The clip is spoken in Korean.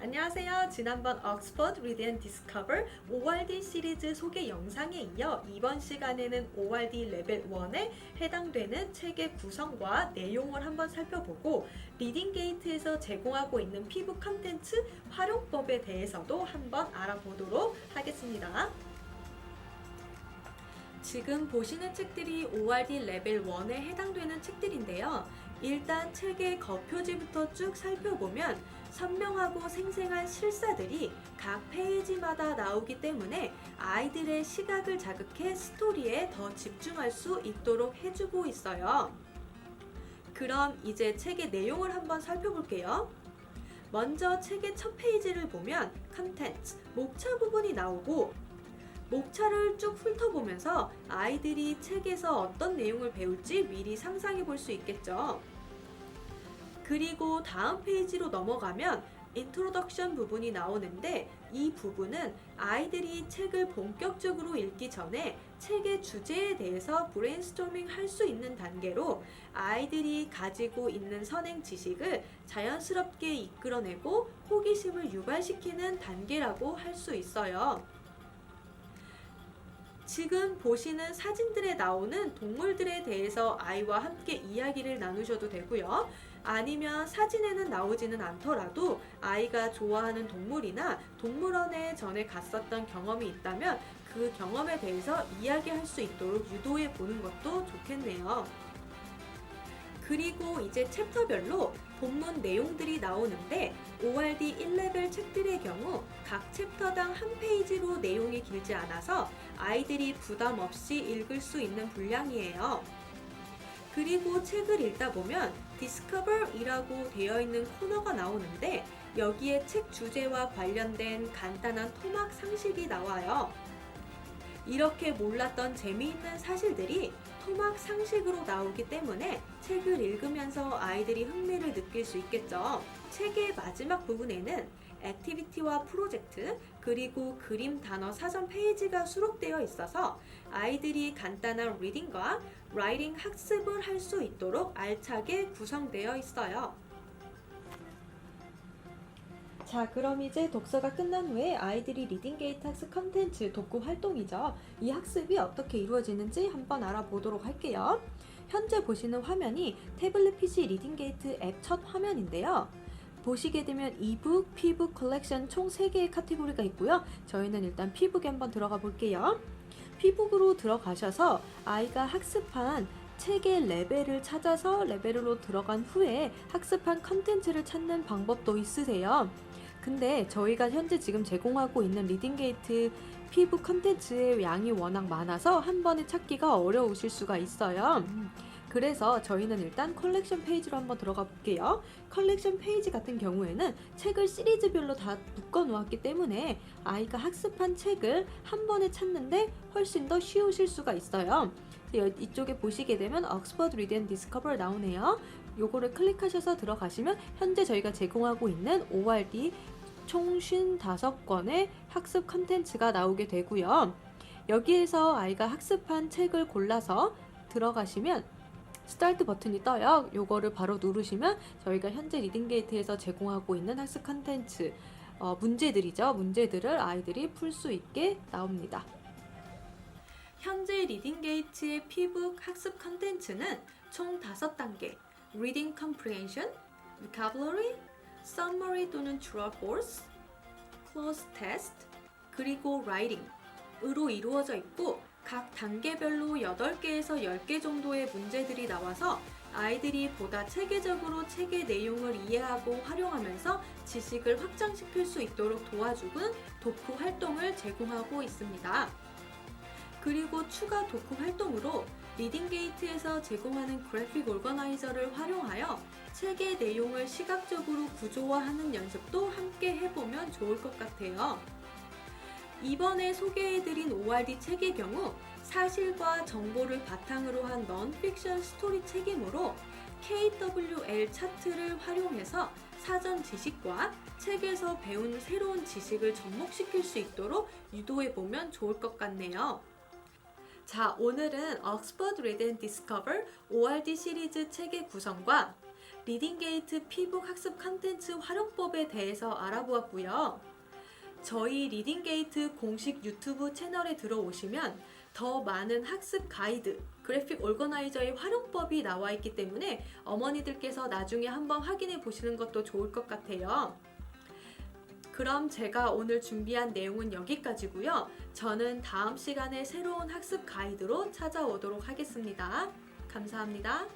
안녕하세요. 지난번 옥스퍼드 리드 앤 디스커버 ORD 시리즈 소개 영상에 이어 이번 시간에는 ORD 레벨 1에 해당되는 책의 구성과 내용을 한번 살펴보고 리딩 게이트에서 제공하고 있는 피부 컨텐츠 활용법에 대해서도 한번 알아보도록 하겠습니다. 지금 보시는 책들이 ORD 레벨 1에 해당되는 책들인데요. 일단 책의 겉표지부터 쭉 살펴보면 선명하고 생생한 실사들이 각 페이지마다 나오기 때문에 아이들의 시각을 자극해 스토리에 더 집중할 수 있도록 해주고 있어요. 그럼 이제 책의 내용을 한번 살펴볼게요. 먼저 책의 첫 페이지를 보면 컨텐츠, 목차 부분이 나오고 목차를 쭉 훑어보면서 아이들이 책에서 어떤 내용을 배울지 미리 상상해 볼 수 있겠죠. 그리고 다음 페이지로 넘어가면 인트로덕션 부분이 나오는데 이 부분은 아이들이 책을 본격적으로 읽기 전에 책의 주제에 대해서 브레인스토밍 할 수 있는 단계로 아이들이 가지고 있는 선행 지식을 자연스럽게 이끌어내고 호기심을 유발시키는 단계라고 할 수 있어요. 지금 보시는 사진들에 나오는 동물들에 대해서 아이와 함께 이야기를 나누셔도 되고요. 아니면 사진에는 나오지는 않더라도 아이가 좋아하는 동물이나 동물원에 전에 갔었던 경험이 있다면 그 경험에 대해서 이야기할 수 있도록 유도해 보는 것도 좋겠네요. 그리고 이제 챕터별로 본문 내용들이 나오는데 ORD 1레벨 책들의 경우 각 챕터당 한 페이지로 내용이 길지 않아서 아이들이 부담 없이 읽을 수 있는 분량이에요. 그리고 책을 읽다 보면 Discover이라고 되어 있는 코너가 나오는데 여기에 책 주제와 관련된 간단한 토막 상식이 나와요. 이렇게 몰랐던 재미있는 사실들이 토막 상식으로 나오기 때문에 책을 읽으면서 아이들이 흥미를 느낄 수 있겠죠. 책의 마지막 부분에는 액티비티와 프로젝트 그리고 그림 단어 사전 페이지가 수록되어 있어서 아이들이 간단한 리딩과 라이팅 학습을 할 수 있도록 알차게 구성되어 있어요. 자, 그럼 이제 독서가 끝난 후에 아이들이 리딩 게이트 학습 컨텐츠 독후 활동이죠. 이 학습이 어떻게 이루어지는지 한번 알아보도록 할게요. 현재 보시는 화면이 태블릿 PC 리딩 게이트 앱 첫 화면인데요. 보시게 되면 이북, 피북 컬렉션 총 3개의 카테고리가 있고요. 저희는 일단 피북에 한번 들어가 볼게요. 피북으로 들어가셔서 아이가 학습한 책의 레벨을 찾아서 레벨로 들어간 후에 학습한 컨텐츠를 찾는 방법도 있으세요. 근데 저희가 현재 지금 제공하고 있는 리딩게이트 피부 컨텐츠의 양이 워낙 많아서 한 번에 찾기가 어려우실 수가 있어요. 그래서 저희는 일단 컬렉션 페이지로 한번 들어가 볼게요. 컬렉션 페이지 같은 경우에는 책을 시리즈별로 다 묶어 놓았기 때문에 아이가 학습한 책을 한 번에 찾는데 훨씬 더 쉬우실 수가 있어요. 여- 이쪽에 보시게 되면 옥스퍼드 리드 앤 디스커버 나오네요. 요거를 클릭하셔서 들어가시면 현재 저희가 제공하고 있는 ORD 총 55권의 학습 컨텐츠가 나오게 되고요. 여기에서 아이가 학습한 책을 골라서 들어가시면 스타트 버튼이 떠요. 요거를 바로 누르시면 저희가 현재 리딩게이트에서 제공하고 있는 학습 컨텐츠 어, 문제들이죠. 문제들을 아이들이 풀 수 있게 나옵니다. 현재 리딩게이트의 피북 학습 컨텐츠는 총 5단계 Reading Comprehension, Vocabulary, Summary 또는 or False, Close Test, 그리고 Writing으로 이루어져 있고 각 단계별로 8개에서 10개 정도의 문제들이 나와서 아이들이 보다 체계적으로 책의 내용을 이해하고 활용하면서 지식을 확장시킬 수 있도록 도와주는 독후 활동을 제공하고 있습니다. 그리고 추가 독후 활동으로 리딩게이트에서 제공하는 그래픽 오거나이저를 활용하여 책의 내용을 시각적으로 구조화하는 연습도 함께 해보면 좋을 것 같아요. 이번에 소개해드린 ORD 책의 경우 사실과 정보를 바탕으로 한 넌픽션 스토리 책이므로 KWL 차트를 활용해서 사전 지식과 책에서 배운 새로운 지식을 접목시킬 수 있도록 유도해 보면 좋을 것 같네요. 자, 오늘은 옥스퍼드 리드 앤 디스커버 ORD 시리즈 책의 구성과 리딩게이트 피북 학습 컨텐츠 활용법에 대해서 알아보았고요. 저희 리딩게이트 공식 유튜브 채널에 들어오시면 더 많은 학습 가이드, 그래픽 오거나이저의 활용법이 나와 있기 때문에 어머니들께서 나중에 한번 확인해 보시는 것도 좋을 것 같아요. 그럼 제가 오늘 준비한 내용은 여기까지고요. 저는 다음 시간에 새로운 학습 가이드로 찾아오도록 하겠습니다. 감사합니다.